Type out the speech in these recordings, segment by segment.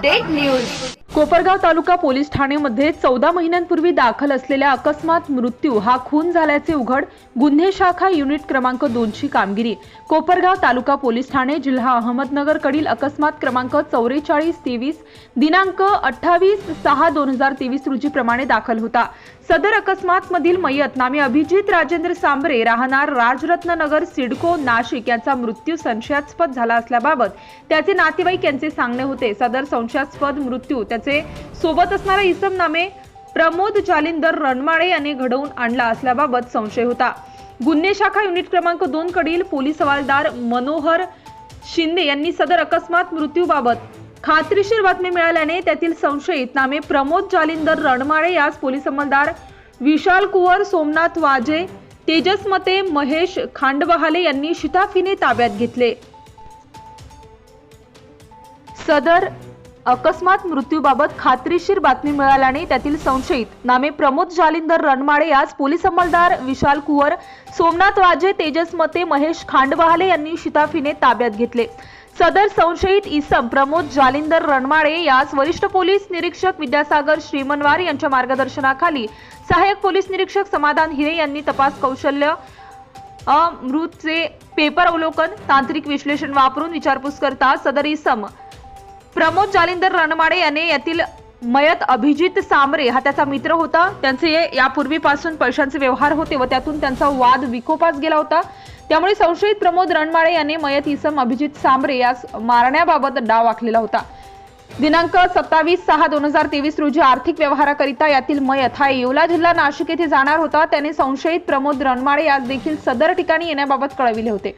update news. Kopargaon तालुका police ठाणेमध्ये चौदा महिन्यांपूर्वी दाखल असलेल्या अकस्मात मृत्यू हा खून झाल्याचे उघड गुन्हे शाखा युनिट क्रमांक दोनची कामगिरी. कोपरगाव तालुका पोलीस ठाणे जिल्हा अहमदनगरकडील अकस्मात क्रमांक चौवेचाळीस तेवीस दिनांक अठ्ठावीस सहा दोन हजार तेवीस रोजीप्रमाणे दाखल होता. सदर अकस्मात मधील मयत नामे अभिजित राजेंद्र सांबरे राहणार राजरत्ननगर सिडको नाशिक यांचा मृत्यू संशयास्पद झाला असल्याबाबत त्याचे नातेवाईक यांचे सांगणे होते. सदर संशयास्पद मृत्यू त्याचे सोबत असणारा इसम नामे प्रमोद जालिंदर रणमाळे याने घडवून आणला असल्याबाबत संशय होता. गुन्हे शाखा युनिट क्रमांक दोन कडील पोलीस हवालदार मनोहर शिंदे यांनी सदर अकस्मात मृत्यूबाबत खात्रीशीर बातमी मिळाल्याने त्यातील संशयित नामे प्रमोद जालिंदर रणमाळे यास पोलीस अंमलदार विशाल कुवर सोमनाथ वाजे तेजस मते महेश खांडबहाले यांनी शिताफीने ताब्यात घेतले. सदर अकस्मात मृत्यूबाबत खात्रीशीर बातमी मिळाल्याने त्यातील संशयित नामे प्रमोद जालिंदर रणमाळे यास पोलीस अंमलदार विशाल कुवर सोमनाथ वाजे तेजस मते महेश खांडबहाले यांनी शिताफीने ताब्यात घेतले. सदर संशयित इसम प्रमोद जालिंदर रणमाळे यास वरिष्ठ पोलीस निरीक्षक विद्यासागर श्रीमनवार यांच्या मार्गदर्शनाखाली सहाय्यक पोलीस निरीक्षक समाधान हिरे यांनी तपास कौशल्य अमृतचे पेपर अवलोकन तांत्रिक विश्लेषण वापरून विचारपूस करता सदर इसम प्रमोद जालिंदर रणमाडे याने यातील मयत अभिजित सांबरे हा त्याचा मित्र होता. त्यांचे यापूर्वीपासून पैशांचे व्यवहार होते व त्यातून त्यांचा वाद विकोपास गेला होता. त्यामुळे संशयित प्रमोद रणमाळे याने मयत इसम अभिजित सांबरे यास मारण्याबाबत डाव आखलेला होता. दिनांक सत्तावीस सहा दोन हजार तेवीस रोजी आर्थिक व्यवहाराकरिता यातील मयत हा येवला जिल्हा नाशिक येथे जाणार होता. त्याने संशयित प्रमोद रणमाळे यास देखील सदर ठिकाणी येण्याबाबत कळविले होते.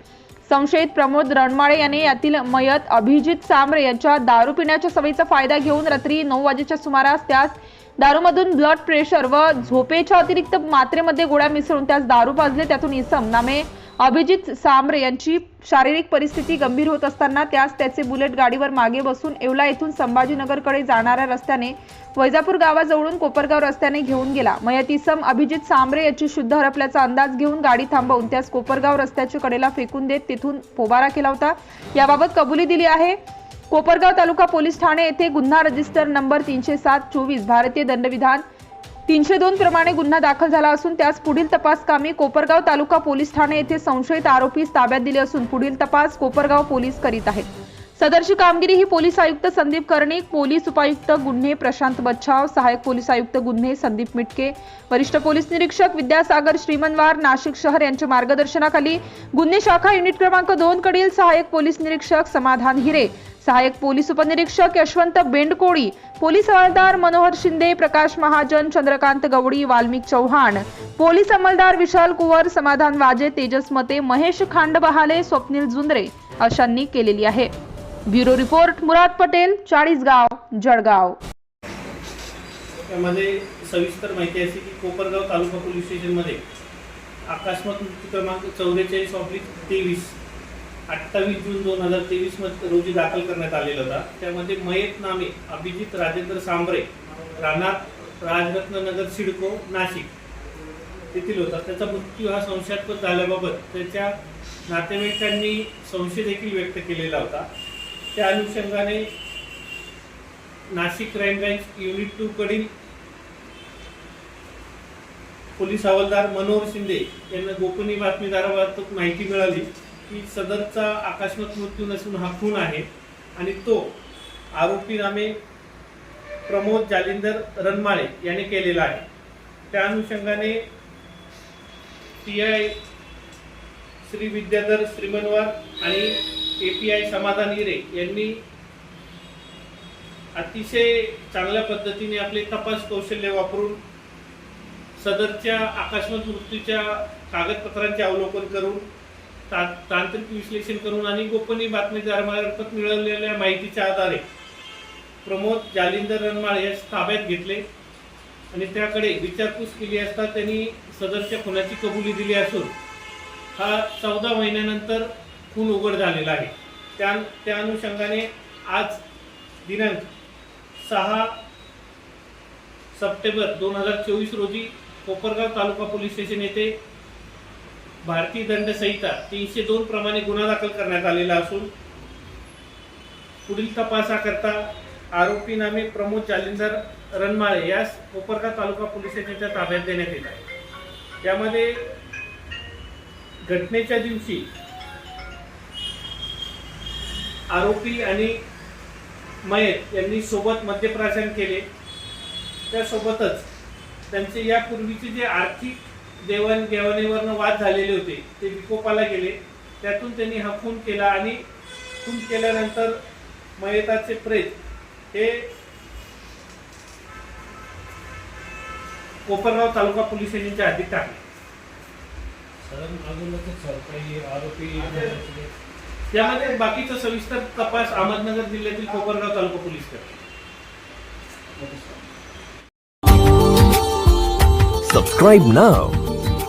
संशयित प्रमोद रणमाळे याने यातील मयत अभिजित सांबरे यांच्या दारू पिण्याच्या सवयीचा फायदा घेऊन रात्री नऊ वाजेच्या सुमारास त्यास दारूमधून ब्लड प्रेशर व झोपेच्या अतिरिक्त मात्रेमध्ये गोळ्या मिसळून त्यास दारू पाजले. त्यातून इसम नामे अभिजित सांबरे यांची शारीरिक परिस्थिती गंभीर होत असताना त्यास त्याचे बुलेट गाडीवर मागे बसून येवला येथून संभाजीनगरकडे जाणाऱ्या रस्त्याने वैजापूर गावाजवळून कोपरगाव रस्त्याने घेऊन गेला. मयती सम अभिजित सांबरे याची शुद्ध हरपल्याचा अंदाज घेऊन गाडी थांबवून त्यास कोपरगाव रस्त्याच्या कडेला फेकून देत तिथून पोबारा केला होता. याबाबत कबुली दिली आहे. कोपरगाव तालुका पोलीस ठाणे येथे गुन्हा रजिस्टर नंबर तीनशे सात चोवीस भारतीय दंडविधान तीनशे दोन प्रमाणे गुन्हा दाखल झाला असून त्यास पुढील तपास कामी कोपरगाव तालुका पोलीस ठाणे येथे संशयित आरोपी ताब्यात दिले असून पुढील तपास कोपरगाव पोलीस करीत आहेत. सदरची कामगिरी ही पोलीस आयुक्त संदीप कर्णिक पोलीस उपायुक्त गुन्हे प्रशांत बच्छाव सहाय्यक पोलीस आयुक्त गुन्हे संदीप मिटके वरिष्ठ पोलीस निरीक्षक विद्यासागर श्रीमनवार नाशिक शहर यांच्या मार्गदर्शनाखाली गुन्हे शाखा युनिट क्रमांक दोन कडील सहाय्यक पोलीस निरीक्षक समाधान हिरे सहाय्यक पोलीस उपनिरीक्षक यशवंत बेंडकोळी पोलीस हवालदार मनोहर शिंदे प्रकाश महाजन चंद्रकांत गवडी वाल्मिक चव्हाण पोलीस अंमलदार विशाल कुवर समाधान वाजे तेजस मते महेश खांडबहाले स्वप्नील जुंद्रे अशांनी केलेली आहे. Bureau report Murad Patel Chalisgaon Jalgaon. त्यामध्ये सविस्तर माहिती अशी की कोपरगाव तालुका पोलीस स्टेशनमध्ये अकस्मात मृत्यू क्रमांक चौवेचाळीस ऑब्लिक तेवीस अठ्ठावीस जून दोन हजार तेवीसमध्ये रोजी दाखल करण्यात आलेला होता. त्यामध्ये मयत नामे अभिजित राजेंद्र सांबरे राहणार राजरत्न नगर सिडको नाशिक तेथील होता. त्याचा मृत्यू हा संशयास्पद झाल्याबाबत त्याच्या नातेवाईकांनी संशय देखील व्यक्त केलेला होता. त्या अनुषंगाने Nashik crime branch unit two कडील पोलीस हवालदार मनोहर शिंदे यांना गोपनीय बातमीदाराबाबत माहिती मिळाली. की सदरचा आकस्मिक मृत्यू नसून हा खून आहे. आणि तो आरोपी नामे प्रमोद जालिंदर रणमाळे याने केलेला आहे. त्या अनुषंगाने टी आय श्री विद्याधर श्रीमनवार आणि ए पी आय समाधान हिरे यांनी अतिशय चांगल्या पद्धतीने आपले तपास कौशल्य वापरून सदरच्या आकस्मिक मृत्यूच्या कागदपत्रांचे अवलोकन करून ता- तांत्रिक विश्लेषण करून आणि गोपनीय बातमीदारामार्फत मिळवलेल्या माहितीच्या आधारे प्रमोद जालिंदर रनमाळ यास ताब्यात घेतले आणि त्याकडे विचारपूस केली असता त्यांनी सदरच्या खुनाची कबुली दिली असून हा चौदा महिन्यानंतर खून उघड झालेला आहे. त्या त्या अनुषंगाने आज दिनांक सहा सप्टेंबर दोन हजार चोवीस रोजी कोपरगाव तालुका पोलीस स्टेशन येथे भारतीय दंड संहिता तीनशे दोन प्रमाणे गुन्हा दाखल करण्यात आलेला असून पुढील तपासाकरता आरोपी नामे प्रमोद जालिंदर रणमाळे यास कोपरगा तालुका पोलीस स्टेशनच्या ताब्यात देण्यात येत आहे. यामध्ये घटनेच्या दिवशी आरोपी आणि मयत यांनी सोबत मद्यप्राशन केले. त्यासोबतच त्यांचे यापूर्वीचे जे आर्थिक देवाणघेवाणीवरनं वाद झालेले होते. ते विकोपाला गेले. त्यातून त्यांनी हा खून केला आणि खून केल्यानंतर मयताचे प्रेत हे कोपरगाव तालुका पोलीस स्टेशनच्या हद्दीत टाकले. साधारण अजूनच सर काही आरोपी. यामध्ये बाकीचा सविस्तर तपास अहमदनगर जिल्ह्यातील कोपरगाव तालुका पोलीस करते Subscribe now